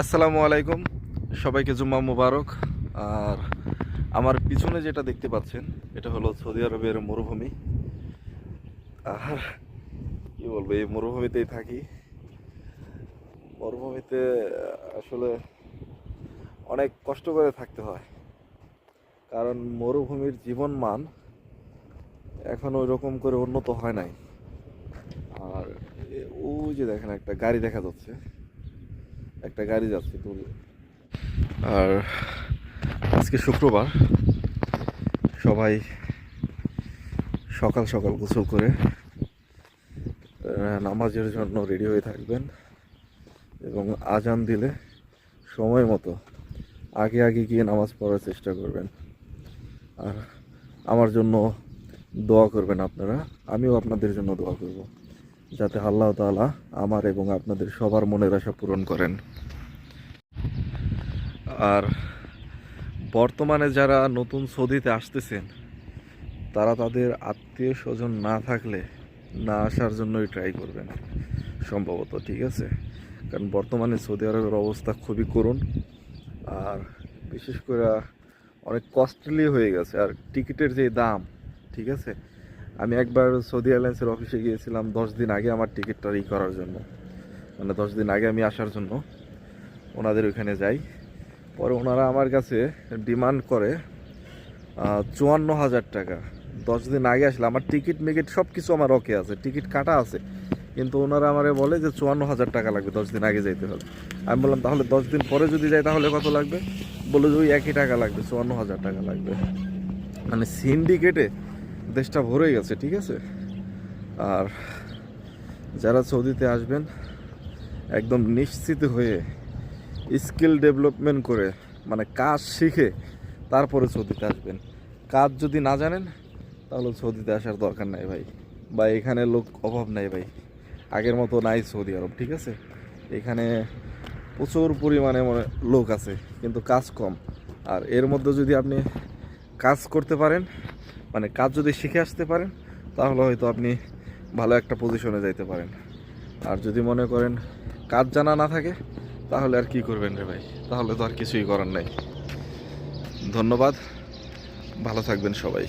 আসসালামু আলাইকুম। সবাইকে জুম্মা মুবারক। আর আমার পিছনে যেটা দেখতে পাচ্ছেন, এটা হলো সৌদি আরবের মরুভূমি। আর কি বলব, এই মরুভূমিতেই থাকি। মরুভূমিতে আসলে অনেক কষ্ট করে থাকতে হয়। কারণ মরুভূমির জীবন মান এখন ওই রকম করে উন্নত হয় নাই। আর ওই যে দেখেন, একটা গাড়ি দেখা যাচ্ছে। একটা গাড়ি যাচ্ছে তো আর আজকে শুক্রবার। সবাই সকাল সকাল গোসল করে নামাজের জন্য রেডি হয়ে থাকবেন এবং আজান দিলে সময় মতো আগে আগে গিয়ে নামাজ পড়ার চেষ্টা করবেন। আর আমার জন্য দোয়া করবেন আপনারা, আমিও আপনাদের জন্য দোয়া করব। যাতে আল্লাহ তাআলা আমার এবং আপনাদের সবার মনের আশা পূরণ করেন। আর বর্তমানে যারা নতুন সৌদিতে আসতেছেন, তারা তাদের আত্মীয় স্বজন না থাকলে না আসার জন্যই ট্রাই করবেন, সম্ভবত, ঠিক আছে? কারণ বর্তমানে সৌদি আরবের অবস্থা খুবই করুণ, আর বিশেষ করে অনেক কস্টলি হয়ে গেছে, আর টিকিটের যে দাম, ঠিক আছে? আমি একবার সৌদি এয়ারলাইন্সের অফিসে গিয়েছিলাম দশ দিন আগে আমার টিকিটটা ই করার জন্য। মানে দশ দিন আগে আমি আসার জন্য। ওনাদের ওইখানে যাই। পরে ওনারা আমার কাছে ডিমান্ড করে চুয়ান্ন হাজার টাকা। দশ দিন আগে আসলে আমার টিকিট মিকিট সব কিছু আমার ওকে আছে, টিকিট কাটা আছে। কিন্তু ওনারা আমারে বলে যে চুয়ান্ন হাজার টাকা লাগবে, দশ দিন আগে যাইতে হবে। আমি বললাম, তাহলে দশ দিন পরে যদি যাই তাহলে কত লাগবে? বলে যে, ওই একই টাকা লাগবে, চুয়ান্ন হাজার টাকা লাগবে। মানে সিন্ডিকেটে দেশটা ভরে গেছে, ঠিক আছে? আর যারা সৌদিতে আসবেন, একদম নিশ্চিত হয়ে স্কিল ডেভেলপমেন্ট করে মানে কাজ শিখে তারপরে সৌদিতে আসবেন। কাজ যদি না জানেন, তাহলে সৌদিতে আসার দরকার নাই ভাই। বা এখানে লোক অভাব নাই ভাই। আগের মতো নাই সৌদি আরব, ঠিক আছে? এখানে প্রচুর পরিমাণে লোক আছে, কিন্তু কাজ কম। আর এর মধ্যে যদি আপনি কাজ করতে পারেন মানে কাজ যদি শিখে আসতে পারেন, তাহলে হয়তো আপনি ভালো একটা পজিশনে যাইতে পারেন। আর যদি মনে করেন কাজ জানা না থাকে, তাহলে আর কি করবেন রে ভাই? তাহলে তো আর কিছুই করার নাই। ধন্যবাদ। ভালো থাকবেন সবাই।